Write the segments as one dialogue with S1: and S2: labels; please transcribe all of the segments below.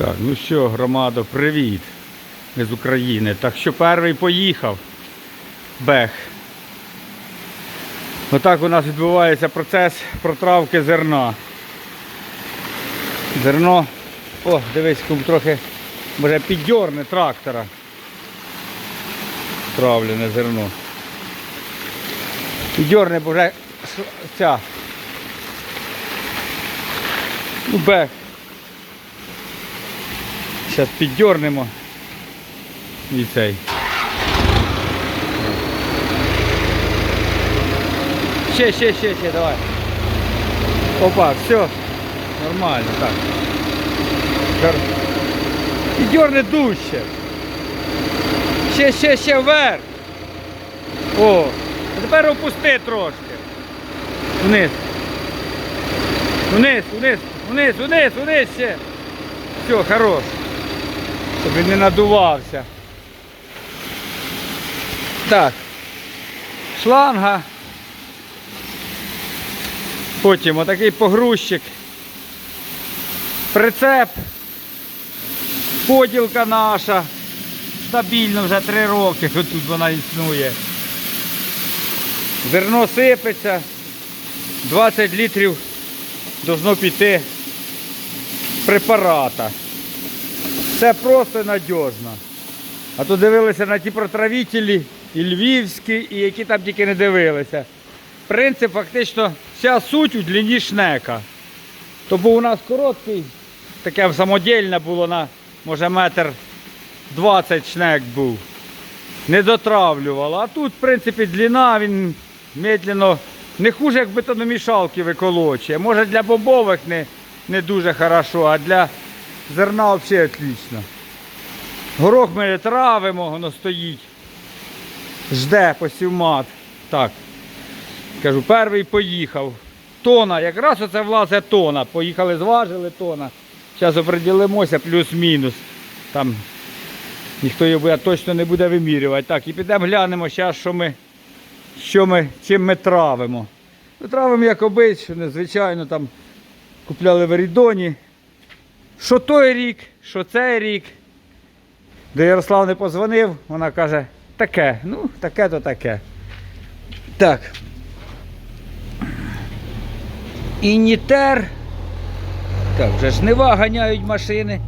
S1: Так, ну що, громадо, привіт. З України. Так що перший поїхав. Бех. Отак у нас відбувається процес протравки зерна. Зерно. О, дивись, трохи може піддьорне трактора. Травлене зерно. Піддьорне, бо вже ця. Ну, бех. Зараз піддьорнемо. І цей. Ще, ще, ще, ще, давай. Опа, все. Нормально, так. Тепер Піддьорни дужче. Ще, ще, ще вверх. О, а тепер опусти трошки. Вниз. Вниз, вниз, вниз, вниз, вниз ще. Все, хорош. Щоб він не надувався. Так. Шланга. Потім отакий погрузчик. Прицеп. Поділка наша. Стабільно вже три роки, тут вона існує. Зерно сипеться. 20 літрів должно піти препарата. Це просто надіжно. А то дивилися на ті протравителі, і львівські, і які там тільки не дивилися. Принцип фактично вся суть у длині шнека. То був у нас короткий, таке самодільне було на може метр 20 шнек був. Не дотравлювало. А тут, в принципі, длина, він медленно, не хуже, як бетономішалки виколочує. Може для бобових не, не дуже хорошо, а для зерна взагалі отлично. Горох ми не травимо, воно стоїть. Жде посівмат. Так. Кажу, перший поїхав. Тона, якраз оце влазе тона. Поїхали, зважили тона. Зараз оприділимося плюс-мінус. Там ніхто його точно не буде вимірювати. Так, і підемо глянемо зараз, що ми, що ми, чим ми травимо. Травимо як обично, звичайно, там купляли в Ерідоні. Що той рік, що цей рік. До Ярослав не позвонив, вона каже, таке, ну, таке то таке. Так. Інітер. Так, вже жнива ганяють машини.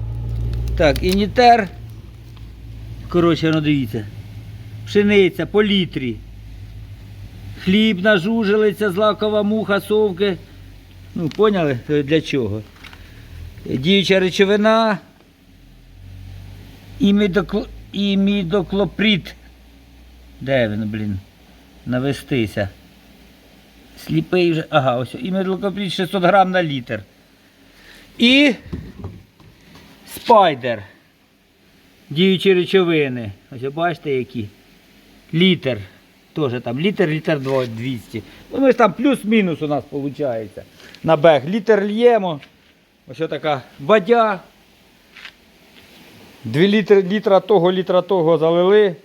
S1: Так, інітер. Коротше, ну дивіться. Пшениця по літрі. Хлібна жужелиця, злакова муха, совки. Ну, поняли для чого? Діюча речовина. Імідокло... Імідоклопрід. Де він, блін? Навестися. Сліпий вже. Ага, ось. Імідоклопрід 600 грам на літр. І спайдер. Діючі речовини. Ось бачите які. Літр. Теж там літр, літр 200. Ну, ми ж там плюс-мінус у нас виходить. На бег. Літр л'ємо. Ось така бадя. Дві літри, літра того, літра того залили.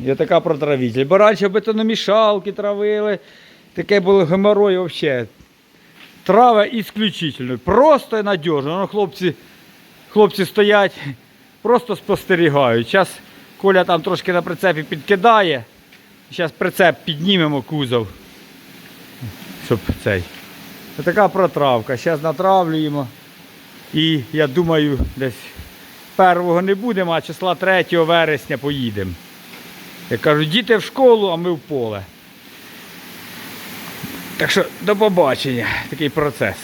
S1: І така протравитель. Бо раніше бетономішалки травили. Таке було геморой взагалі. Трава ісключительно. Просто і надіжно. Ну, хлопці, хлопці стоять, просто спостерігають. Зараз Коля там трошки на прицепі підкидає. Зараз прицеп піднімемо кузов. Щоб цей. Така протравка. Зараз натравлюємо. І я думаю, десь першого не будемо, а числа 3 вересня поїдемо. Я кажу, діти в школу, а ми в поле. Так що до побачення, такий процес.